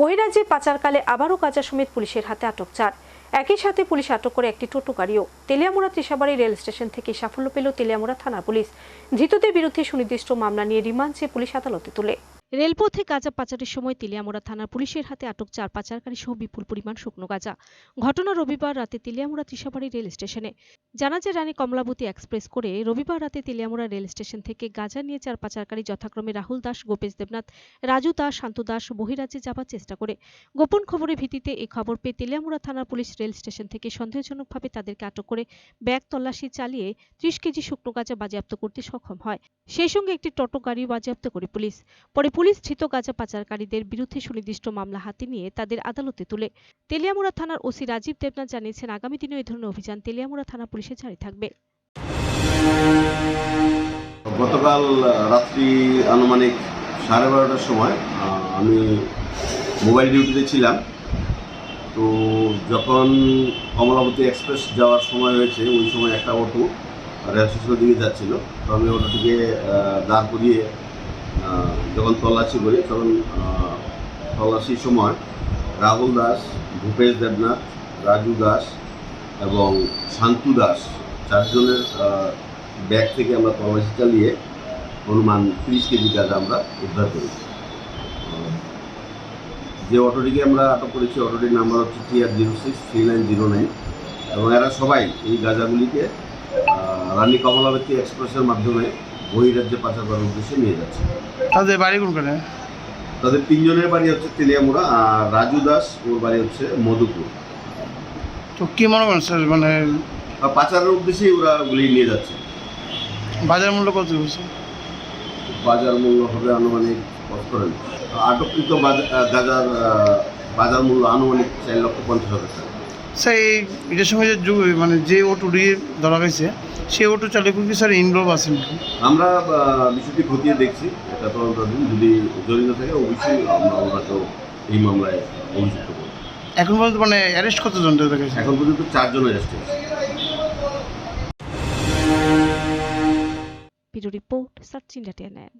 বহিরাজ্যে পাচারকালে আবারও কাজা সমেত পুলিশের হাতে আটক চার। একই সাথে পুলিশ আটক করে একটি টোটো গাড়িও। তেলিয়ামুড়া ত্রিশাবাড়ি রেল স্টেশন থেকে সাফল্য পেল তেলিয়ামুড়া থানা পুলিশ। ধৃতদের বিরুদ্ধে সুনির্দিষ্ট মামলা নিয়ে রিমান্ড চেয়ে পুলিশ আদালতে তোলে। রেলপথে গাঁজা পাচারের সময় তেলিয়ামুড়া থানার পুলিশের হাতে আটক চার পাচারকারী সহ বিপুল পরিমাণ শুকনো গাঁজা। ঘটনা রবিবার রাতে তেলিয়ামুড়া ত্রিশাবাড়ি রেল স্টেশনে। জানা যায়, রানী কমলাবতী এক্সপ্রেস করে রবিবার রাতে তেলিয়ামুড়া রেল স্টেশন থেকে গাঁজা নিয়ে চার পাচারকারী যথাক্রমে রাহুল দাস, গোপেশ দেবনাথ, রাজু দাস, শান্তু দাস, বহিরাজ্যে যাবার চেষ্টা করে। গোপন খবরের ভিত্তিতে এই খবর পেয়ে তেলিয়ামুড়া থানার পুলিশ রেল স্টেশন থেকে সন্দেহজনকভাবে তাদেরকে আটক করে ব্যাগ তল্লাশি চালিয়ে ত্রিশ কেজি শুকনো গাঁজা বাজেয়াপ্ত করতে সক্ষম হয়। সেই সঙ্গে একটি টোটো গাড়ি বাজেয়াপ্ত করে পুলিশ। পরে পুলিশ ধৃত গাঁজা পাচারকারীদের বিরুদ্ধে সুনির্দিষ্ট মামলা হাতে নিয়ে তাদের আদালতে তুলে। তেলিয়ামুড়া থানার ওসি রাজীব দেবনাথ জানিয়েছেন, আগামী দিনে এই ধরনের অভিযান তেলিয়ামুড়া থানা পুলিশের জারি থাকবে। গতকাল রাত্রি আনুমানিক সাড়ে বারোটার সময় আমি মোবাইল ডিউটিতে ছিলাম। তো যখন কমলাবতী এক্সপ্রেস যাওয়ার সময় হয়েছে, ওই সময় একটা অটো রেল স্টেশনের দিকে যাচ্ছিল। তো আমি অটোটিকে দাঁড় করিয়ে যখন তল্লাশি করি, তখন তল্লাশির সময় রাহুল দাস, ভূপেশ দেবনাথ, রাজু দাস এবং শান্তু দাস চারজনের ব্যাগ থেকে আমরা তল্লাশি চালিয়ে অনুমান তিরিশ কেজি গাঁজা আমরা উদ্ধার করি যে অটোটিকে আমরা আটক করেছি, অটোটির নাম্বার হচ্ছে TR zero six three nine zero nine এবং এরা সবাই এই গাঁজাগুলিকে রানী কমলাবতী এক্সপ্রেসের মাধ্যমে বহিরাজ্যে পাচার করার উদ্দেশ্যে নিয়ে যাচ্ছে। তাদের বাড়ি কোনখানে? তাদের তিনজনের বাড়ি হচ্ছে তেলিয়ামুড়া আর রাজু দাস ওর বাড়ি হচ্ছে মধুপুর। তো কি মনে করেন স্যার মানে পাচারের উদ্দেশ্যেই ওরা গুলি নিয়ে যাচ্ছে। বাজার মূল্য কত হয়েছে? বাজার মূল্য হবে আনুমানিক কত করেন? আটককৃত গাঁজার বাজার মূল্য আনুমানিক চার লক্ষ পঞ্চাশ হাজার টাকা। স্যার এই এটার সঙ্গে যে মানে যে অটোটি ধরা গেছে সেই অটো চালক কি স্যার ইনভলভ আছেন নাকি? আমরা বিষয়টি খতিয়ে দেখছি এটা তদন্তাধীন যদি জড়িত থাকে অবশ্যই আমরা ওনাকেও এই মামলায় অভিযুক্ত করব। এখন পর্যন্ত মানে অ্যারেস্ট কতজন দেখা গেছে? এখন পর্যন্ত চারজন অ্যারেস্ট হয়েছে। Bureau report search India TNN